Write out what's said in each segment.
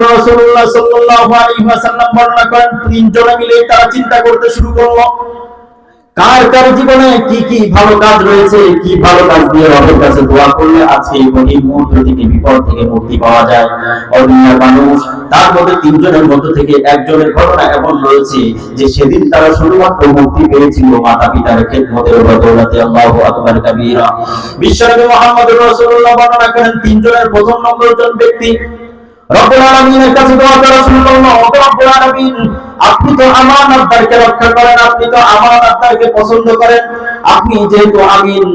রাসূলুল্লাহ সাল্লাল্লাহু আলাইহি ওয়াসাল্লাম বর্ণনা করেন, তিনজনে মিলে তারা চিন্তা করতে শুরু করল, কার কার জীবনে কি কি ভালো কাজ রয়েছে, কি ভালো কাজ দিয়ে রবের কাছে দোয়া করলে আজকে এই মুহূর্ত থেকে, বিপদ থেকে মুক্তি পাওয়া যায়? অদুনিয়ার মানুষ, তার মধ্যে তিনজনের মধ্য থেকে একজনের ঘটনা এমন রয়েছে যে সেদিন তারা শুধুমাত্র মুক্তি পেয়েছিল মাতা পিতার খেদমতের বদৌলতে আল্লাহু আকবার কাবীরা। বিশ্বনবী মুহাম্মদ রাসূলুল্লাহ বর্ণনা করেন, তিনজনের প্রথম নম্বর জন ব্যক্তি আপনি তো রক্ষা করেন, আপনি তো পছন্দ করেন। আপনি যেহেতু আমিন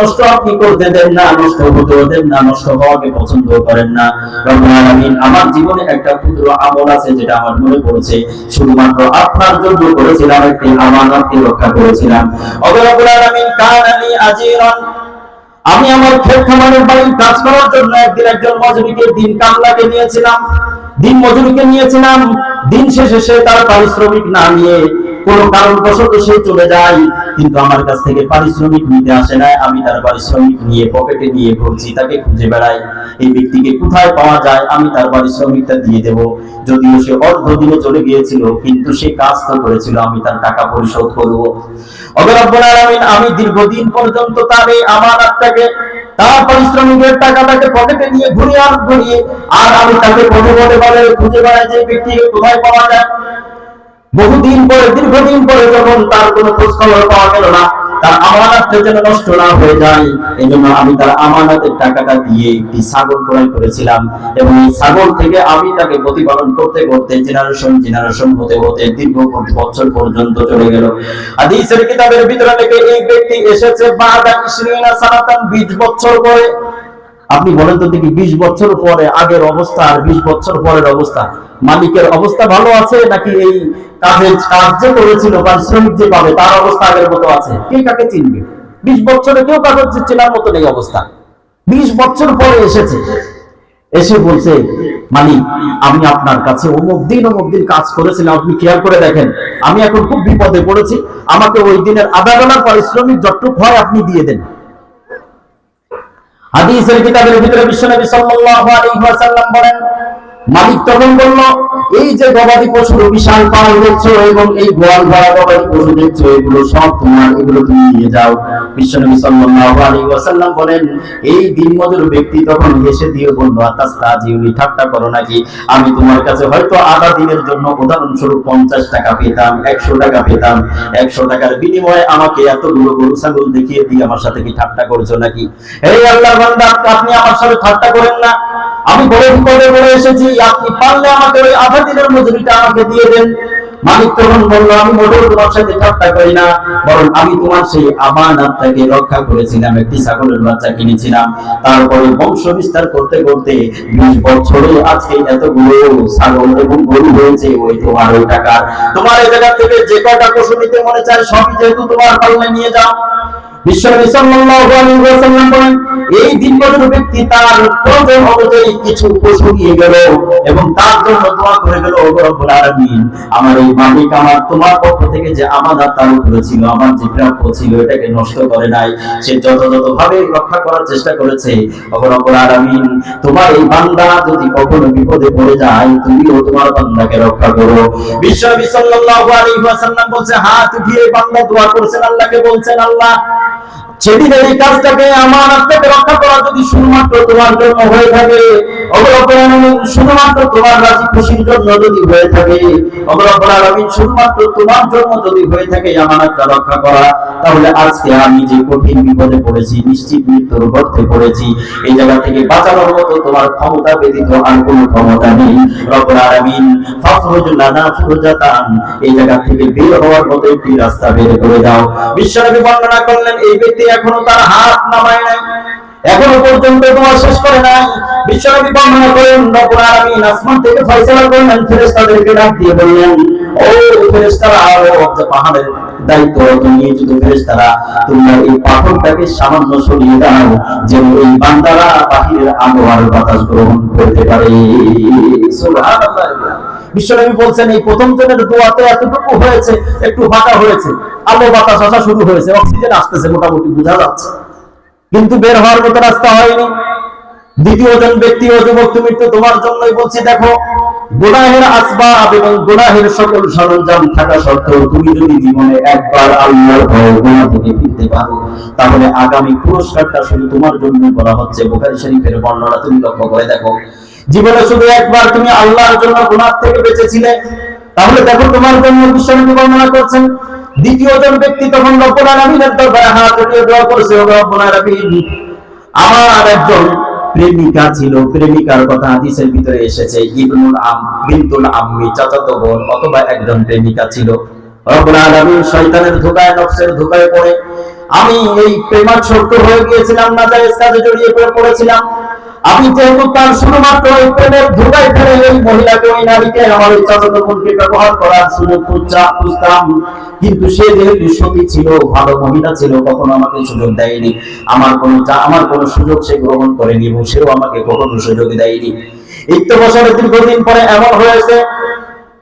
নষ্ট আপনি করতে দেন না, নষ্ট হতে দেন না, নষ্ট হওয়াকে পছন্দ করেন না। আমার জীবনে একটা ক্ষুদ্র আমল আছে যেটা আমার মনে পড়েছে। শুধুমাত্র আপনার জন্য করেছিলাম, একটি আমানতকে রক্ষা করেছিলাম। ও রব্বুল আলামিন কানালি আজিরান আমি আমার ক্ষেত খামারের বাড়ি কাজ করার জন্য একদিন একজন মজুরিকে দিন কামলাকে নিয়েছিলাম, দিন মজুরিকে নিয়েছিলাম, দিন শেষে সে তার পারিশ্রমিক না নিয়ে কোন কারণবশত সে চলে যায়, কিন্তু আমার কাছ থেকে পারিশ্রমিক নিতে আসে না। আমি তার পারিশ্রমিক নিয়ে পকেটে নিয়ে ঘুরছি তাকে খুঁজে বেড়াই। এই ব্যক্তিকে কোথায় পাওয়া যায়, আমি তার পারিশ্রমিকটা দিয়ে দেব। যদিও সে অর্ধ দিনে চলে গিয়েছিল, কিন্তু সে কাজ তো করেছিল, আমি তার টাকা পরিশোধ করব। অবরব্বুল আলামিন, আমি দীর্ঘদিন পর্যন্ত তার এই আমানতটাকে তার পারিশ্রমিকের টাকাটাকে পকেটে নিয়ে ঘুরিয়ে আর ঘুরিয়ে আর আমি তাকে পদে পদে বলে খুঁজে বেড়াই যে ব্যক্তিকে কোথায় পাওয়া যায়। বহুদিন পরে, দীর্ঘদিন পরে যখন তার কোনো খোঁজ খবর পাওয়া গেল না, তার আমানতটা যেন নষ্ট না হয়ে যায় এই জন্য আমি তার আমানতের টাকাটা দিয়ে একটি ছাগল ক্রয় করেছিলাম। এবং এই ছাগল থেকে আমি তাকে প্রতিপালন করতে করতে জেনারেশন জেনারেশন হতে হতে দীর্ঘ বছর পর্যন্ত চলে গেল। হাদিসের কিতাবের ভিতরে থেকে এই ব্যক্তি এসেছে, বাদা ইসরিনা সানাতান 20 বছর পরে। আপনি বলেন তো দেখি বিশ বছর পরে আগের অবস্থা আর বিশ বছর পরের অবস্থা। মালিকের অবস্থা ভালো আছে নাকি এই কাজে কাজ যে করেছিল পারিশ্রমিক যে পাবে, তার অবস্থা আগের মতো আছে? কে কাকে চিনবে? বিশ বছরে কেউ কাগজ চেনার মতো নেই অবস্থা। বিশ বছর পরে এসেছে। এসে বলছে, মালিক, আমি আপনার কাছে অমুক দিন অমুক দিন কাজ করেছিলাম, আপনি খেয়াল করে দেখেন। আমি এখন খুব বিপদে পড়েছি। আমাকে ওই দিনের আধা বেলার পারিশ্রমিক যতটুকু হয় আপনি দিয়ে দেন। হাদিসের কিতাবের ভিতরে বিশ্বনবী সাল্লাল্লাহু আলাইহি ওয়াসাল্লাম বলেন মালিক তখন বলল, এই যে গবাদি পশুর বিশাল পাল দেখছ এবং এই গোয়াল ভরা গবাদি পশু দেখছ, এগুলো সব তোমার, এগুলো তুমি নিয়ে যাও। বিশ্বনবী সাল্লাল্লাহু ওয়াসাল্লাম বলেন, এই দিনমজুর ব্যক্তি তখন হেসে দিয়ে বলল ঠাট্টা করো নাকি, আমি তোমার কাছে হয়তো আধা দিনের জন্য উদাহরণস্বরূপ পঞ্চাশ টাকা পেতাম, একশো টাকা পেতাম, একশো টাকার বিনিময়ে আমাকে এতগুলো গরু, ছাগল দেখিয়ে দিয়ে আমার সাথে কি ঠাট্টা করছ নাকি? এই আল্লাহ বান্দা, আপনি আমার সাথে ঠাট্টা করেন না। আমি বড় বিপদে পড়ে এসেছি, আপনি পারলে আমাকে ওই আধা দিনের মজুরিটা আমাকে দিয়ে দেন। মালিক তখন বলল, আমি মোটেও তোমার সাথে ঠাট্টা করি না, বরং আমি তোমার সেই আমানতটাকে রক্ষা করেছিলাম, একটি ছাগলের বাচ্চা কিনেছিলাম। তারপরে বংশ বিস্তার করতে করতে বিশ বছরে আজকে এতগুলো ছাগল এবং গরু হয়েছে, ওই তোমার ওই টাকা তোমার এই জায়গা থেকে যে কয়টা পশু নিতে মনে চায়, সবই যেহেতু তোমার পালনে নিয়ে যাও। বিশ্বনবী সাল্লাল্লাহু বলেন এই দিনমজুর ব্যক্তি তার প্রয়োজন অনুযায়ী কিছু পশু নিয়ে গেল এবং তার জন্য দোয়া করে গেল রব্বুল আলামিন, আমার এই মালিক আমার তোমার পক্ষ থেকে যে আমানত তার উপরে ছিল, আমার যে প্রাপ্য ছিল এটাকে নষ্ট করে নাই। সে যথাযথ ভাবে রক্ষা করার চেষ্টা করেছে রব্বুল আলামিন, তোমার এই বান্দা যদি কখনো বিপদে পড়ে যায়, তুমিও তোমার বান্দাকে রক্ষা করো। বিশ্বনবী সাল্লাল্লাহু আলাইহি ওয়াসাল্লাম বলছে, হাত উঠিয়ে বান্দা দোয়া করেছেন আল্লাহকে বলছেন, আল্লাহ এই কাজটাকে আমার রক্ষা করা যদি শুধুমাত্র তোমার জন্য হয়ে থাকে শুধুমাত্র তোমার জায়গা থেকে ক্ষমতা ব্যতীত আর কোনো ক্ষমতা নেই। এই জায়গা থেকে বের হওয়ার মতো একটি রাস্তা বের করে দাও। বিশ্বনবী বর্ণনা করলেন, এই ব্যক্তি এখনও তার হাত নামায় নাই। এখনও পর্যন্ত তোমার শেষ করে নাই। বিশ্বনবী বর্ণনা করেন, রব্বুল আলামিন আসমান থেকে ফয়সালা করলেন ফেরেশতাদেরকে ডাক দিয়ে বললেন, ও ফেরেশতারা, ও পাহাড়ের দায়িত্ব। তুমি তো ফেরেশতারা, তোমরা এই পাথরটাকে সামান্য সরিয়ে দাও, যেন এই বান্দারা বাহিরের আবহাওয়ার বাতাস গ্রহণ করতে পারে। সুবহানাল্লাহ। বিশ্বনবী বলছেন, এই প্রথম জনের দোয়াতে এতটুকু হয়েছে, একটু ফাঁকা হয়েছে। আলো বাতাস আসা শুরু হয়েছে, অক্সিজেন আসতেছে, মোটামুটি বোঝা যাচ্ছে। কিন্তু বের হওয়ার মতো রাস্তা হয়নি। দ্বিতীয় জন ব্যক্তি ও যুবক, তুমি তো তোমার জন্যই বলছি, দেখো, গুনাহের আসবাব এবং গুনাহের সকল সরঞ্জাম থাকা সত্ত্বেও তুমি যদি জীবনে একবার আল্লাহর ভয়ে গুনাহ থেকে ফিরতে পারো, তাহলে আগামী পুরস্কারটা শুধু তোমার জন্যই বলা হচ্ছে। বুখারী শরীফের বর্ণনা তুমি লক্ষ্য করে দেখো। জীবনে শুধু একবার তুমি আল্লাহর জন্য গুনাহ থেকে বেঁচেছিলে, তাহলে দেখো তোমার জন্য বিশ্বনবী বর্ণনা করছেন। দ্বিতীয় জন ব্যক্তি তখন রব্বুল আলামিনের দরবারে হাত উঠিয়ে দোয়া করেছে ও রব্বুল আমার একজন প্রেমিকা ছিল। প্রেমিকার কথা হাদিসের ভিতরে এসেছে, ইবনুল আম, বিনতুল আম্মি, চাচাতো বোন অথবা একজন প্রেমিকা ছিল। রব্বুল আলামিন শয়তানের ধোকায়, নফসের ধোকায় পড়ে। আমি এই প্রেমাচ্ছন্ন হয়ে গিয়েছিলাম না জায়েজ কাজে জড়িয়ে পড়ে পড়েছিলাম। আমি যেহেতু তার শুধুমাত্র প্রেমের ধোকায় ফেলে ওই মহিলাকে ওই নারীকে আমার ওই চাচাতো ব্যবহার করার সুযোগ খুঁজতাম, কিন্তু সে যেহেতু সতী ছিল, ভালো মহিলা ছিল, কখনো আমাকে সুযোগ দেয়নি। আমার কোনো আমার কোনো সুযোগ সে গ্রহণ করেনি এবং সেও আমাকে কখনো সুযোগ দেয়নি। ইত্য বছরের দীর্ঘদিন পরে এমন হয়েছে,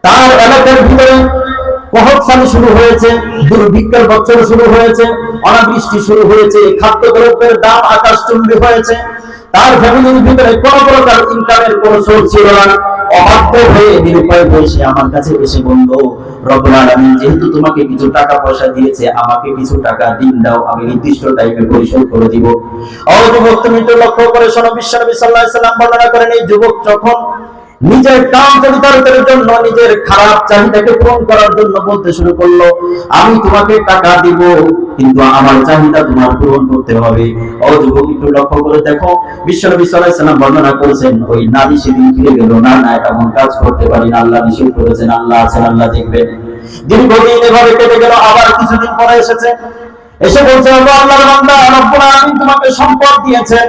তার এলাকার ভিতরে কহৎসানি শুরু হয়েছে, দুর্ভিক্ষের বছর শুরু হয়েছে, অনাবৃষ্টি শুরু হয়েছে খাদ্য দ্রব্যের দাম আকাশচুম্বী হয়েছে। তার ফ্যামিলির ভিতরে কোন প্রকার ইনকামের কোন সোর্স ছিল না। অবাধ্য হয়ে নিরুপায় বসে আমার কাছে এসে বলল যেহেতু তোমাকে কিছু টাকা পয়সা দিয়েছে, আমাকে কিছু টাকা দিন দাও, আমি নির্দিষ্ট টাইমে পরিশোধ করে দিব। তো লক্ষ্য করে শোনো, বিশ্বনবী সাল্লাম বর্ণনা করেন, এই যুবক যখন নিজের কাম চরিতার্থের জন্য, নিজের খারাপ চাহিদাকে পূরণ করার জন্য বলতে শুরু করল, আমি তোমাকে টাকা দিব, কিন্তু আমার চাহিদা তোমার পূরণ করতে হবে। ও যুবক, একটু লক্ষ্য করে দেখো, বিশ্বনবী সাল্লাম বর্ণনা করেছেন, ওই নারী সেদিন ফিরে গেল। না না এমন কাজ করতে পারি না, আল্লাহ নিষেধ করেছেন, আল্লাহ আছেন, আল্লাহ দেখবেন। দীর্ঘদিন এভাবে কেটে গেল, আবার কিছুদিন পরে এসেছে। এসে বলছে, আল্লাহ, আল্লাহর বান্দা তোমাকে সম্পদ দিয়েছেন।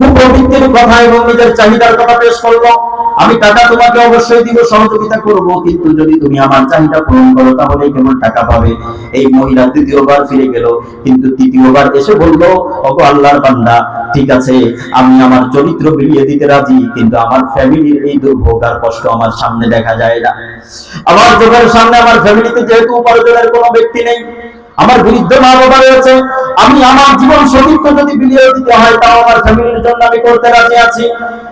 কুপ্রবৃত্তির কথা এবং নিজের চাহিদার কথা পেশ করল আমি টাকা তোমাকে অবশ্যই দিব, সহযোগিতা করব, কিন্তু যদি তুমি আমার চাহিদা পূরণ করো, তাহলে টাকা পাবে। এই মহিলা ফিরে গেল, কিন্তু তৃতীয়বার এসে বলল, ওগো আল্লাহর বান্দা, ঠিক আছে, আমি আমার চরিত্র বিলিয়ে দিতে রাজি, কিন্তু আমার ফ্যামিলির এই দুর্ভোগ আর কষ্ট আমার সামনে দেখা যায় না। আমার চোখের সামনে আমার ফ্যামিলিতে যেহেতু উপার্জনের কোনো ব্যক্তি নেই আমার বৃদ্ধ মা বাবা রয়েছে আমি আমার জীবন সতীর্থ যদি বিলিয়ে দিতে হয়, তাও আমার ফ্যামিলির জন্য আমি করতে রাজি আছি।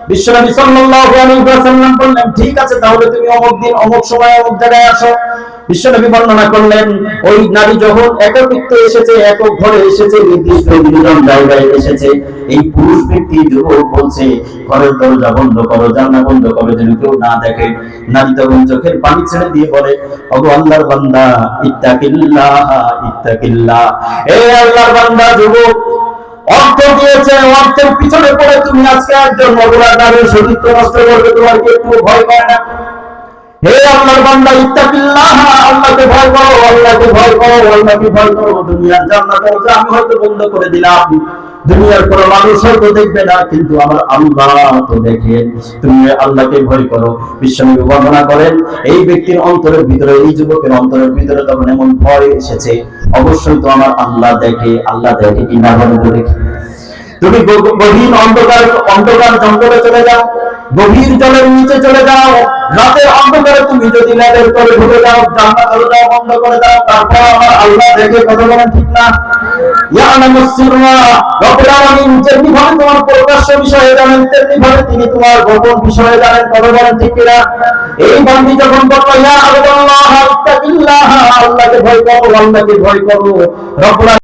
বিশ্বনবী সাল্লাল্লাহু আলাইহি ওয়াসাল্লাম বললেন, ঠিক আছে, তাহলে তুমি অমুক দিন অমুক সময় অমুক জায়গায় আসো। বিশ্বনবী বর্ণনা করলেন, ওই নারী যখন একত্রিত এসেছে, একক ঘরে এসেছে, নির্দিষ্ট নির্জন জায়গায় এসেছে। এই পুরুষ ব্যক্তি যুবক বলছে, ঘরের দরজা বন্ধ করো, জানলা বন্ধ করো, যেন কেউ না দেখে। নারী তখন চোখের পানি ছেড়ে দিয়ে বলে, ওগো আল্লাহর বান্দা, ইত্তাকিল্লাহ ইত্তাকিল্লাহ। এ আল্লাহর বান্দা, যুবক, অর্থ দিয়েছে অর্থের পিছনে পড়ে তুমি আজকে একজন মহিলা, নারীর সতীত্ব নষ্ট করবে, তোমার কি ভয় করে না? হে বান্দা, ইত্তাকিল্লাহ, আল্লাহকে ভয় করো, আল্লাহকে ভয় করো, আল্লাহকে ভয় করো, দুনিয়ার দরজা আমি হয়তো বন্ধ করে দিলাম। দুনিয়ার কোন মানুষ হয়তো দেখবে না, কিন্তু আমার আল্লাহ তো দেখেন তুমি আল্লাহকে ভয় করো। বর্ণনা করেন, এই ব্যক্তির অন্তরের ভিতরে, এই যুবকের অন্তরের ভিতরে তখন এমন ভয় এসেছে, অবশ্যই তো আমার আল্লাহ দেখে আল্লাহ দেখে কি না দেখে তুমি গভীর অন্ধকার অন্ধকার জঙ্গলে চলে যাও। গভীর জলের নিচে চলে যাও। রাতের অন্ধকারে তুমি যদি ল্যাবের তলে ঢুকে যাও, জানলা দরজা বন্ধ করে দাও, তারপর আমার আল্লাহ দেখে কথা বলেন, ঠিক না? তোমার প্রকাশ্য বিষয়ে জানেন তেমনি ভাবে তিনি তোমার গোপন বিষয়ে জানেন, কথা বলেন, ঠিক এই বান্দি যখন বলল, ইয়া আল্লাহ আল্লাহকে ভয় করো, আল্লাহকে ভয় করো। রব্বুল